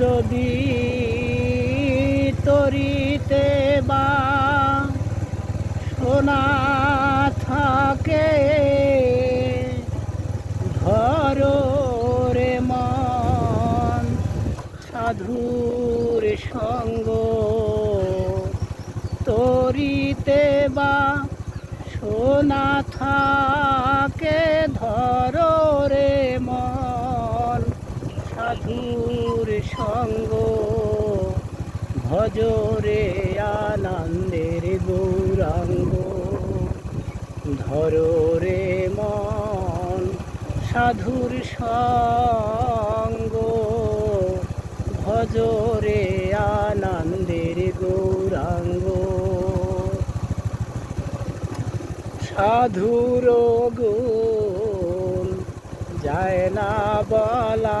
যদি তরিতে বা সোনা থাকে ধরো রে মন সাধুর সঙ্গ তরিতে বা সোনা থাকে। সঙ্গ ভজরে আনন্দের গৌরাঙ্গ। ধরো রে মন সাধুর সঙ্গ। ভজরে আনন্দের গৌরাঙ্গ। সাধুর গুণ যায় না বলা।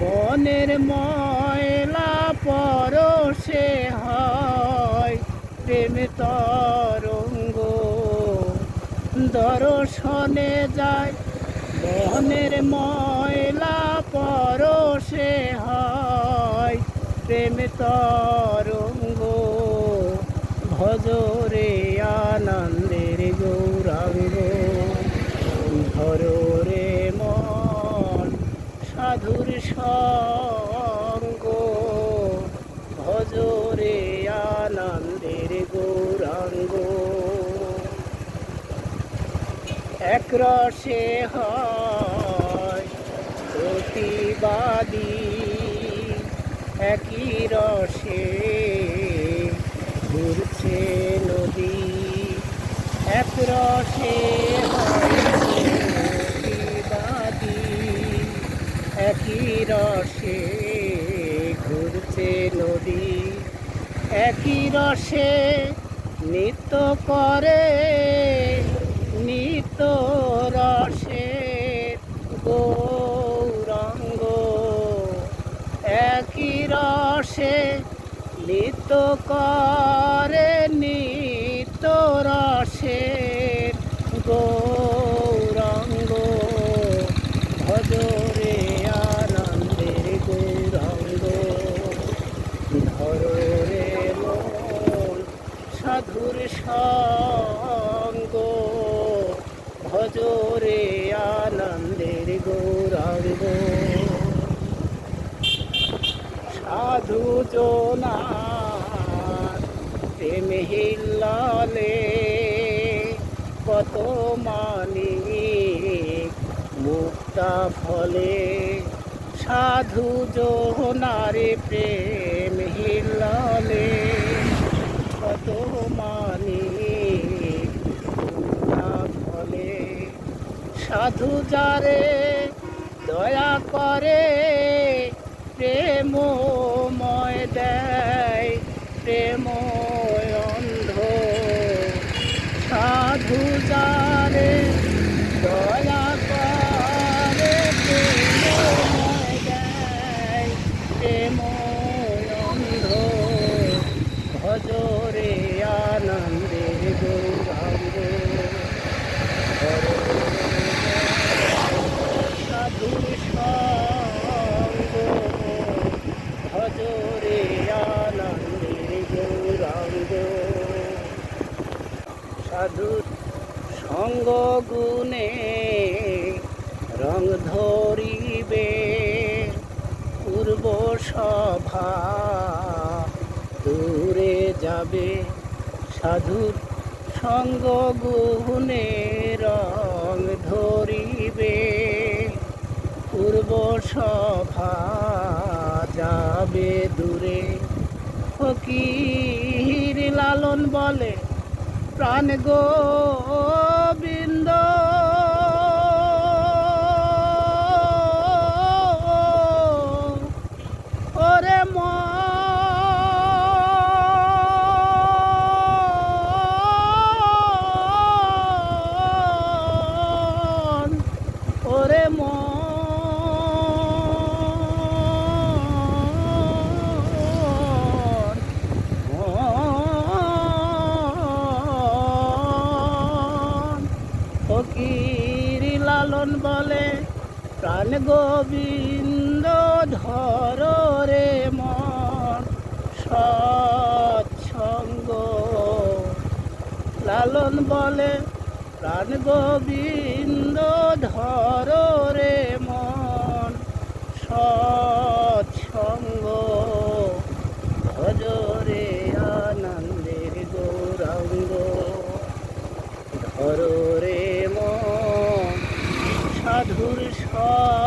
বনের ময়লা পরশে হয়, প্রেম তরঙ্গ দর্শনে যায়। বনের ময়লা পরশে হয়, প্রেম তরঙ্গ ভজরে আনন্দের গৌরাঙ্গ। ধরো সাধুর সঙ্গ। ভজরে আনন্দের গৌরাঙ্গ। এক রসে প্রতিবাদী। একই রসে ঘুরছে নদী। এক রসে হয় প্রতিবাদী একই রসে ঘুরছে নদী। একই রসে নৃত্য করে, নিত্য রসে গৌরঙ্গ। একই রসে নৃত্য করে, নিত্য রসে গৌরঙ্গ ভজরে আনন্দের গৌরঙ্গ ধরো রে মন সাধুর সঙ্গ। ভজরে আনন্দের গৌরাঙ্গ। সাধু জোনার প্রেম হিল্লালে কত মানি মুক্তা ফলে। সাধু জোনারে প্রেম হিল্লালে মানি সাধু যারে দয়া করে প্রেম ময় দেয় প্রেম অন্ধ। সাধু যারে দয়া করে প্রেমময় দেয় প্রেম অন্ধ ভজরে আনন্দের গৌরাঙ্গ সাধু সঙ্গ ভজরে আনন্দের গৌরাঙ্গ সাধু সঙ্গ গুণে রং ধরিবে পূর্ব সভা দূরে যাবে সাধুর সঙ্গ গুণে রং ধরিবে পূর্ব সভা যাবে দূরে ফকির লালন বলে, প্রাণ গোবিন্দ been লালন বলে, প্রাণ গোবিন্দ, ধর রে মন। সৎসঙ্গ লালন বলে, প্রাণ গোবিন্দ, ধর রে মন। সৎসঙ্গ ভজরে আনন্দের গৌরাঙ্গ। ধর রে মন সাধুর সৎ